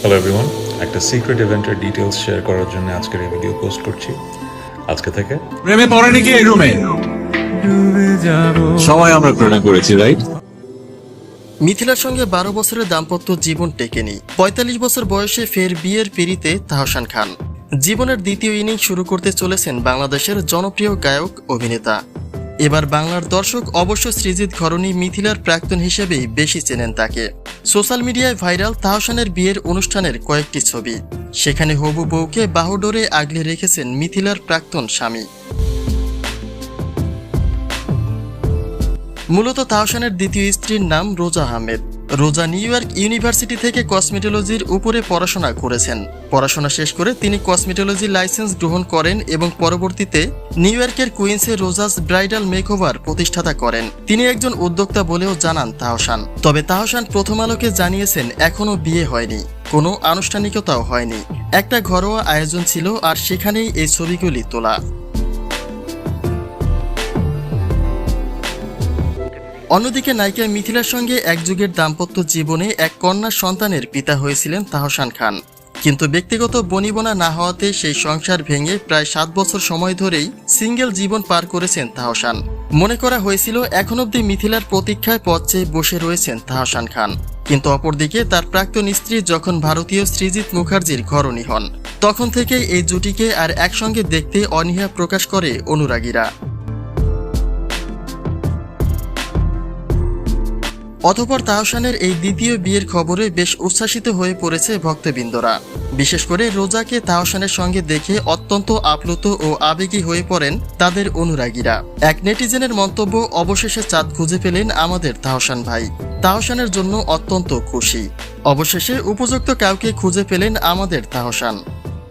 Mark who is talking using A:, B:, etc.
A: Hello everyone একটা secret ইভেন্টের details share করার জন্য আজকের এই ভিডিও পোস্ট করছি। আজকে থেকে
B: প্রেমে পড়েনি কি এই রুমে সবাই আমরা প্রেরণা করেছি রাইট
C: মিথিলার সঙ্গে বারো বছরের দাম্পত্য জীবন টেকেনি পঁয়তাল্লিশ বছর বয়সে ফের বিয়ের পিড়িতে তাহসান খান। জীবনের দ্বিতীয় ইনিংস শুরু করতে চলেছেন বাংলাদেশের জনপ্রিয় গায়ক অভিনেতা। এবার বাংলার দর্শক অবশ্য সৃজিত ঘরণী মিথিলার প্রাক্তন হিসেবেই বেশি চেনেন তাকে। সোশ্যাল মিডিয়ায় ভাইরাল তাহসানের বিয়ের অনুষ্ঠানের কয়েকটি ছবি। সেখানে হবু বউকে বাহুডোরে আগলে রেখেছেন মিথিলার প্রাক্তন স্বামী। মূলত তাহসানের দ্বিতীয় স্ত্রীর নাম রোজা আহমেদ। রোজা নিউ ইয়র্ক ইউনিভার্সিটি থেকে কসমেটোলজির উপরে পড়াশোনা করেছেন। পড়াশোনা শেষ করে তিনি কসমেটোলজি লাইসেন্স গ্রহণ করেন এবং পরবর্তীতে নিউ ইয়র্কের কুইন্সে রোজাস ব্রাইডাল মেকওভার প্রতিষ্ঠাতা করেন। তিনি একজন উদ্যোক্তা বলেও জানান তাহসান। তবে তাহসান প্রথম আলোকে জানিয়েছেন এখনও বিয়ে হয়নি। কোনো আনুষ্ঠানিকতাও হয়নি। একটা ঘরোয়া আয়োজন ছিল আর সেখানেই এই ছবিগুলি তোলা। অন্যদিকে নায়িকা মিথিলার সঙ্গে এক যুগের দাম্পত্য জীবনে এক কন্যা সন্তানের পিতা হয়েছিলেন তাহসান খান। কিন্তু ব্যক্তিগত বনিবনা না হওয়াতে সেই সংসার ভেঙে প্রায় সাত বছর সময় ধরেই সিঙ্গেল জীবন পার করেছেন তাহসান। মনে করা হয়েছিল, এখন অবধি মিথিলার প্রতীক্ষায় পথ চেয়ে বসে রয়েছেন তাহসান খান। কিন্তু অপরদিকে তার প্রাক্তন স্ত্রী যখন ভারতীয় শ্রীজিৎ মুখার্জির ঘরণী হন, তখন থেকেই এই জুটিকে আর একসঙ্গে দেখতে অনীহা প্রকাশ করে অনুরাগীরা। অতপর তাহসানের এই দ্বিতীয় বিয়ের খবরে বেশ উচ্ছ্বাসিত হয়ে পড়েছে ভক্তবৃন্দরা। বিশেষ করে রোজাকে তাহসানের সঙ্গে দেখে অত্যন্ত আপ্লুত ও আবেগী হয়ে পড়েন তাদের অনুরাগীরা। এক নেটিজেনের মন্তব্য অবশেষে চাঁদ খুঁজে পেলেন আমাদের তাহসান ভাই। তাহসানের জন্য অত্যন্ত খুশি। অবশেষে উপযুক্ত কাউকে খুঁজে পেলেন আমাদের তাহসান।